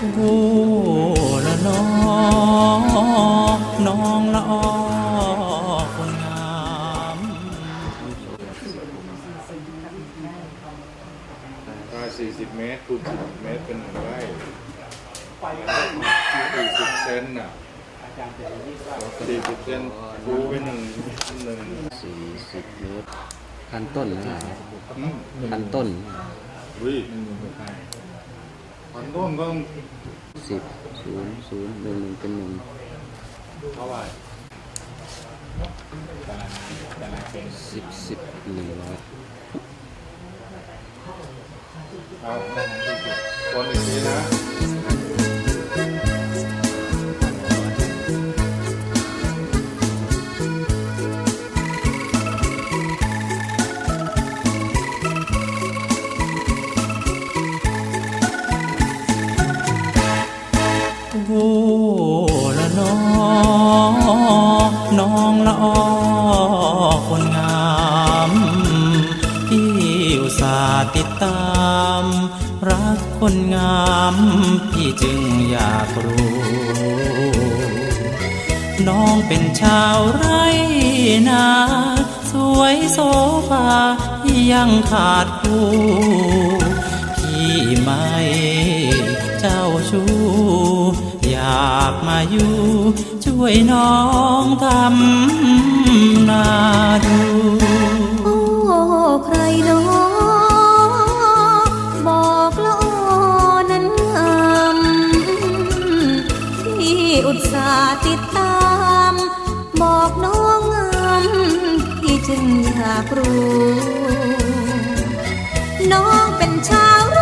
โอ้ละน้อน้องละอคนงามก็40 เมตรคูณสิบเมตรเป็นหนึ่งไร่สี่สิบเซนน่ะสี่สิบเซนคูณไปหนึ่งหนึ่งสี่สิบเมตรพันต้นนะพันต้นอุ้ย นต้นก็ต้องสิบศูนย์ศูนย์หนึ่งหนึ่งเป็นหนึ่งเท่าไหร่สิบสิบหนึ่งร้อยเอาคนอีกทีนะ ละออคนงามที่อุตส่าห์ติดตาม รักคนงามพี่จึงอยากรู้ น้องเป็นชาวไร่นาสวยโซฟาที่ยังขาดคู่พี่ไม่เจ้าชู้อยากมาอยู่ ช่วยน้องทำนาดูโอ้ใครเนาะบอกละออนั้นงามที่อุตส่าห์ติดตาม บอกน้องงามที่จึงอยากรู้ น้องเป็นชาว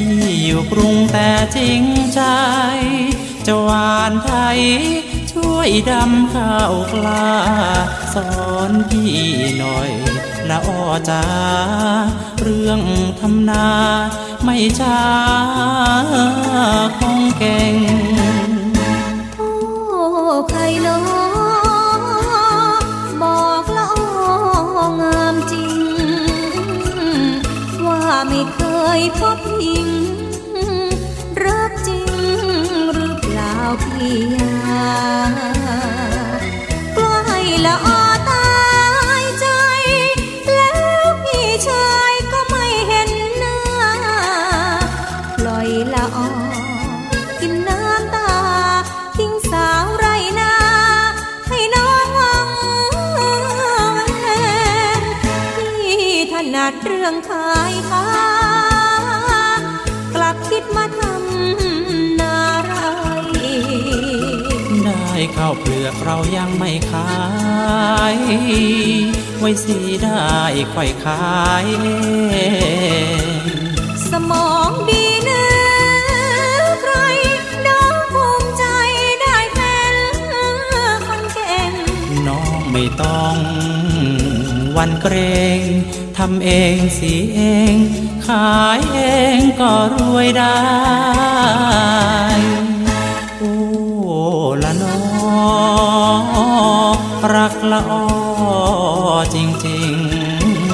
ที่อยู่กรุงแต่จริงใจจะหวานไทยช่วยดำข้าวกลาสอนพี่หน่อยละอ้อจ้าเรื่องทำนาไม่ช้าคงเก่ง ละออตายใจ แล้วพี่ชายก็ไม่เห็นหน้า ปล่อยละออกินน้ำตา ทิ้งสาวไรนา ให้น้องวังเวงพี่ถนัดเรื่องขายค้ากลับคิดมาทำ ข้าวเปลือกเรายังไม่ขาย ไว้สิได้ค่อยขายเองสมองดีเนื้อใครน้องภูมิใจได้เป็นคนเก่ง น้องไม่ต้องหวันเกรงทำเองสีเอง ขายเองก็รวยได้โอ้ละน้อ รักละอ้อจริง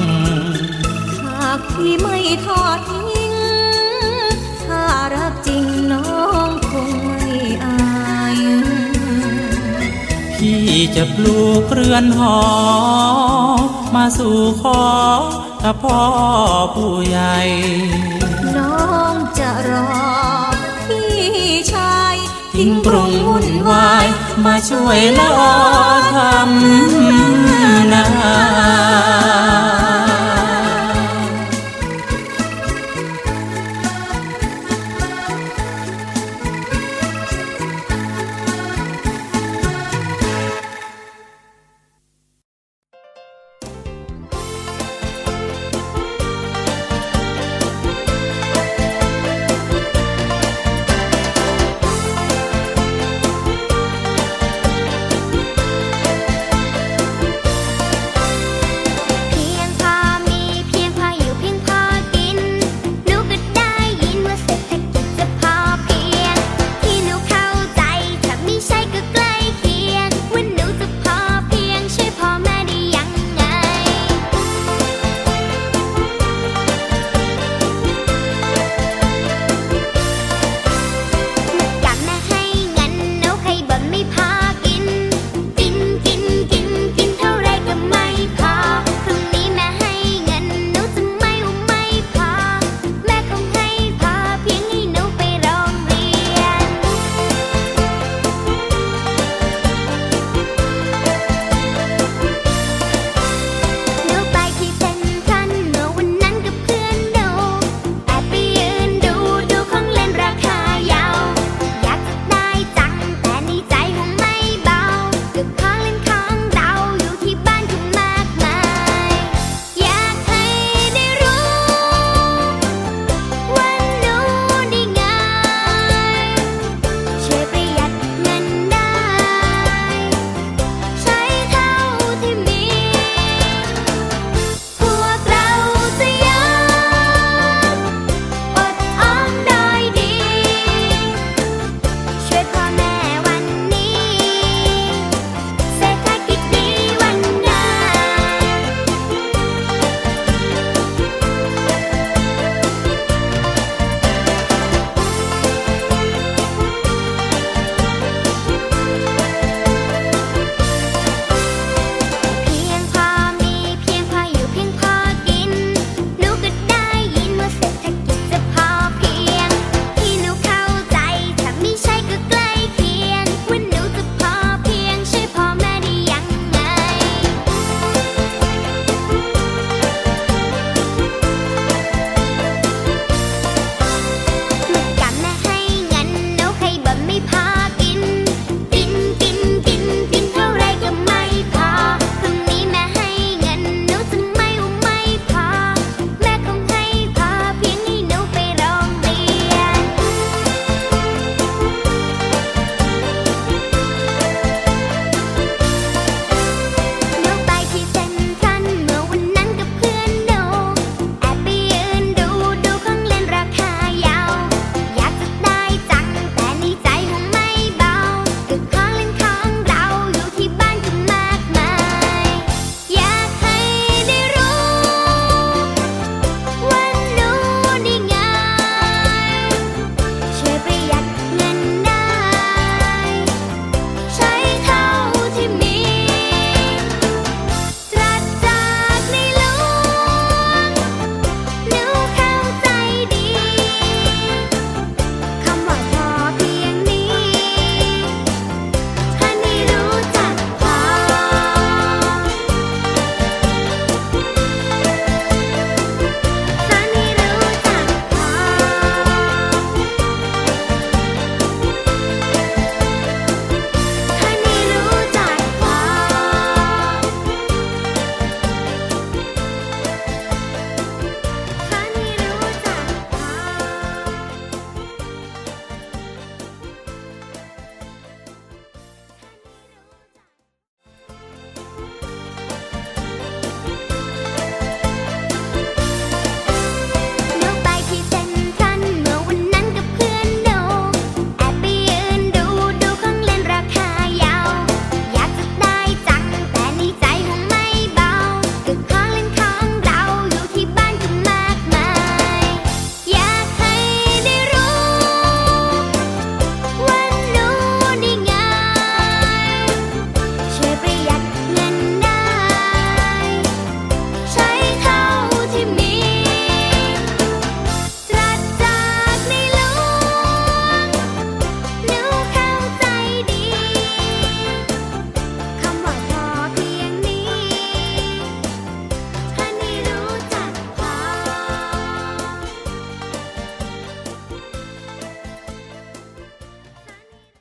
ๆ หากพี่ไม่ทอดทิ้ง ถ้ารักจริงน้องคงไม่อาย พี่จะปลูกเรือนหอ มาสู่ขอกับพ่อผู้ใหญ่ น้องจะรอ ทิ้งกรุงวุ่นวาย มาช่วยละอทำนา